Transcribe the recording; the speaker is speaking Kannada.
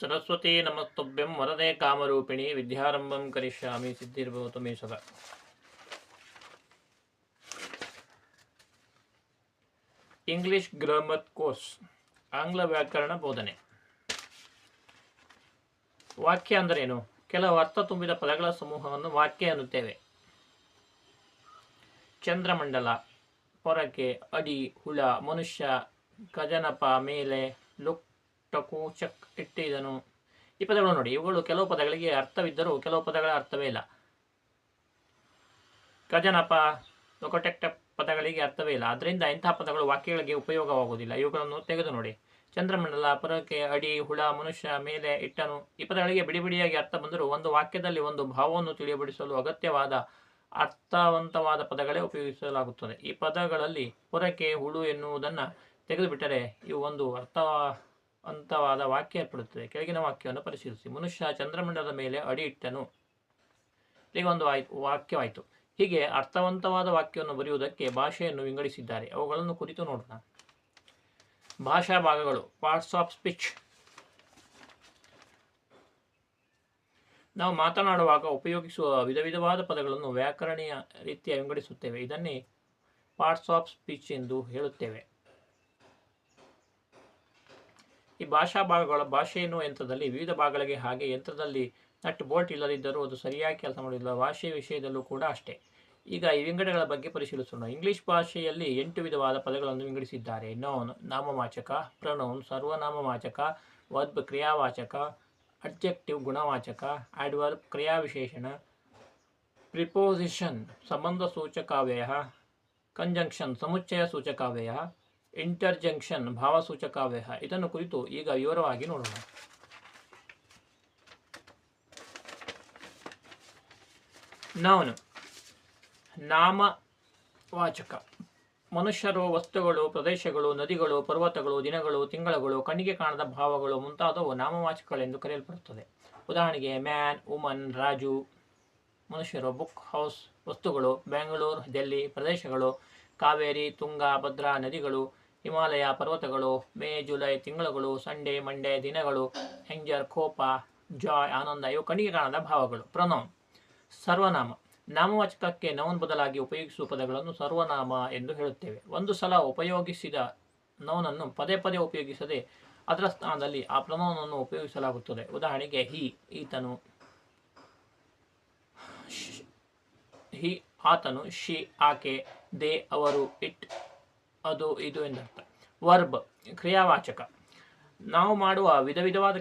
ಸರಸ್ವತಿ ನಮಸ್ತುಭ್ಯಂ ವರದೆ ಕಾಮರೂಪಿಣಿ ವಿದ್ಯಾರಂಭಂ ಕರಿಷ್ಯಾಮಿ ಸಿದ್ಧಿರ್ಭವತು ಮೇ ಸದಾ ಇಂಗ್ಲಿಷ್ ಗ್ರಾಮರ್ ಕೋರ್ಸ್, ಆಂಗ್ಲ ವ್ಯಾಕರಣ ಬೋಧನೆ. ವಾಕ್ಯ ಅಂದರೇನು? ಕೆಲವು ಅರ್ಥ ತುಂಬಿದ ಪದಗಳ ಸಮೂಹವನ್ನು ವಾಕ್ಯ ಎನ್ನುತ್ತೇವೆ. ಚಂದ್ರಮಂಡಲ, ಪೊರಕೆ, ಅಡಿ, ಹುಳ, ಮನುಷ್ಯ ಗಜನಪ ಮೇಲೆ, ಲುಕ್ ಟಕು ಚಕ್ ಇಟ್ಟಿದನು. ಈ ಪದಗಳು ನೋಡಿ, ಇವುಗಳು ಕೆಲವು ಪದಗಳಿಗೆ ಅರ್ಥವಿದ್ದರೂ ಕೆಲವು ಪದಗಳ ಅರ್ಥವೇ ಇಲ್ಲ. ಗಜನಪ, ಲೊಕಟೆಕ್ಟ ಪದಗಳಿಗೆ ಅರ್ಥವೇ ಇಲ್ಲ. ಅದರಿಂದ ಇಂತಹ ಪದಗಳು ವಾಕ್ಯಗಳಿಗೆ ಉಪಯೋಗವಾಗುವುದಿಲ್ಲ. ಇವುಗಳನ್ನು ತೆಗೆದು ನೋಡಿ. ಚಂದ್ರಮಂಡಲ, ಪರಕೆ, ಅಡಿ, ಹುಳ, ಮನುಷ್ಯ, ಮೇಲೆ ಇಟ್ಟನು. ಈ ಪದಗಳಿಗೆ ಬಿಡಿ ಬಿಡಿಯಾಗಿ ಅರ್ಥ ಬಂದರೂ ಒಂದು ವಾಕ್ಯದಲ್ಲಿ ಒಂದು ಭಾವವನ್ನು ತಿಳಿಯಬಿಡಿಸಲು ಅಗತ್ಯವಾದ ಅರ್ಥವಂತವಾದ ಪದಗಳೇ ಉಪಯೋಗಿಸಲಾಗುತ್ತದೆ. ಈ ಪದಗಳಲ್ಲಿ ಪೊರಕೆ, ಹುಳು ಎನ್ನುವುದನ್ನು ತೆಗೆದುಬಿಟ್ಟರೆ ಇವು ಒಂದು ಅರ್ಥವಂತವಾದ ವಾಕ್ಯ ಏರ್ಪಡುತ್ತದೆ. ಕೆಳಗಿನ ವಾಕ್ಯವನ್ನು ಪರಿಶೀಲಿಸಿ. ಮನುಷ್ಯ ಚಂದ್ರಮಂಡಲದ ಮೇಲೆ ಅಡಿ ಇಟ್ಟನು. ಈಗ ಒಂದು ಆಯ್ತು, ವಾಕ್ಯವಾಯಿತು. ಹೀಗೆ ಅರ್ಥವಂತವಾದ ವಾಕ್ಯವನ್ನು ಬರೆಯುವುದಕ್ಕೆ ಭಾಷೆಯನ್ನು ವಿಂಗಡಿಸಿದ್ದಾರೆ. ಅವುಗಳನ್ನು ಕುರಿತು ನೋಡೋಣ. ಭಾಷಾ ಭಾಗಗಳು ಪಾರ್ಟ್ಸ್ ಆಫ್ ಸ್ಪೀಚ್ ನಾವು ಮಾತನಾಡುವಾಗ ಉಪಯೋಗಿಸುವ ವಿಧ ವಿಧವಾದ ಪದಗಳನ್ನು ವ್ಯಾಕರಣೀಯ ರೀತಿಯ ವಿಂಗಡಿಸುತ್ತೇವೆ. ಇದನ್ನೇ ಪಾರ್ಟ್ಸ್ ಆಫ್ ಸ್ಪೀಚ್ ಎಂದು ಹೇಳುತ್ತೇವೆ. ಈ ಭಾಷಾ ಭಾಗಗಳ ಭಾಷೆಯನ್ನು ಯಂತ್ರದಲ್ಲಿ ವಿವಿಧ ಭಾಗಗಳಿಗೆ ಹಾಗೆ ಯಂತ್ರದಲ್ಲಿ ನಟ್ ಬೋಲ್ಟ್ ಇಲ್ಲದಿದ್ದರೂ ಅದು ಸರಿಯಾಗಿ ಕೆಲಸ ಮಾಡುವುದಿಲ್ಲ. ಭಾಷೆ ವಿಷಯದಲ್ಲೂ ಕೂಡ ಅಷ್ಟೇ. ಈಗ ಈ ವಿಂಗಡಗಳ ಬಗ್ಗೆ ಪರಿಶೀಲಿಸೋಣ. ಇಂಗ್ಲಿಷ್ ಭಾಷೆಯಲ್ಲಿ ಎಂಟು ವಿಧವಾದ ಪದಗಳನ್ನು ವಿಂಗಡಿಸಿದ್ದಾರೆ. ನೌನ್, ನಾಮವಾಚಕ, ಪ್ರನೌನ್, ಸರ್ವನಾಮವಾಚಕ, ವರ್ಬ್ ಕ್ರಿಯಾವಾಚಕ, ಅಡ್ಜೆಕ್ಟಿವ್ ಗುಣವಾಚಕ, ಆಡ್ವರ್ಬ್ ಕ್ರಿಯಾವಿಶೇಷಣ, ಪ್ರಿಪೋಸಿಷನ್ ಸಂಬಂಧ ಸೂಚಕಾವ್ಯಯ ಕಂಜಂಕ್ಷನ್, ಸಮುಚ್ಚಯ ಸೂಚಕಾವ್ಯಯ ಇಂಟರ್ಜಂಕ್ಷನ್ ಭಾವಸೂಚಕಾವ್ಯಯ ಇದನ್ನು ಕುರಿತು ಈಗ ವಿವರವಾಗಿ ನೋಡೋಣ. ನೌನ್ ನಾಮವಾಚಕ. ಮನುಷ್ಯರು, ವಸ್ತುಗಳು, ಪ್ರದೇಶಗಳು, ನದಿಗಳು, ಪರ್ವತಗಳು, ದಿನಗಳು, ತಿಂಗಳುಗಳು, ಕಣ್ಣಿಗೆ ಕಾಣದ ಭಾವಗಳು ಮುಂತಾದವು ನಾಮವಾಚಕಗಳೆಂದು ಕರೆಯಲ್ಪಡುತ್ತದೆ. ಉದಾಹರಣೆಗೆ, ಮ್ಯಾನ್, ವುಮನ್, ರಾಜು, ಮನುಷ್ಯರು, ಬುಕ್ ಹೌಸ್, ವಸ್ತುಗಳು, ಬೆಂಗಳೂರು ಡೆಲ್ಲಿ ಪ್ರದೇಶಗಳು, ಕಾವೇರಿ, ತುಂಗಾ, ಭದ್ರಾ, ನದಿಗಳು ಹಿಮಾಲಯ ಪರ್ವತಗಳು, ಮೇ, ಜುಲೈ ತಿಂಗಳುಗಳು, ಸಂಡೇ, ಮಂಡೇ ದಿನಗಳು ಹೆಂಜರ್ ಕೋಪ, ಜಾಯ್, ಆನಂದ, ಇವು ಕಣಿಗೆ ಕಾಣದ ಭಾವಗಳು. ಪ್ರನೌನ್ ಸರ್ವನಾಮ. ನಾಮವಾಚಕಕ್ಕೆ ನೌನ್ ಬದಲಾಗಿ ಉಪಯೋಗಿಸುವ ಪದಗಳನ್ನು ಸರ್ವನಾಮ ಎಂದು ಹೇಳುತ್ತೇವೆ. ಒಂದು ಸಲ ಉಪಯೋಗಿಸಿದ ನೌನನ್ನು ಪದೇ ಪದೇ ಉಪಯೋಗಿಸದೆ ಅದರ ಸ್ಥಾನದಲ್ಲಿ ಆ ಪ್ರನೌನನ್ನು ಉಪಯೋಗಿಸಲಾಗುತ್ತದೆ. ಉದಾಹರಣೆಗೆ, ಹಿ, ಈತನು ಹಿ, ಆತನು, ಶಿ, ಆಕೆ, ದೇ, ಅವರು, ಇಟ್ ಅದು ಇದು ಎಂದರ್ಥ. ವರ್ಬ್ ಕ್ರಿಯಾವಾಚಕ. ನಾವು ಮಾಡುವ ವಿಧ ವಿಧವಾದ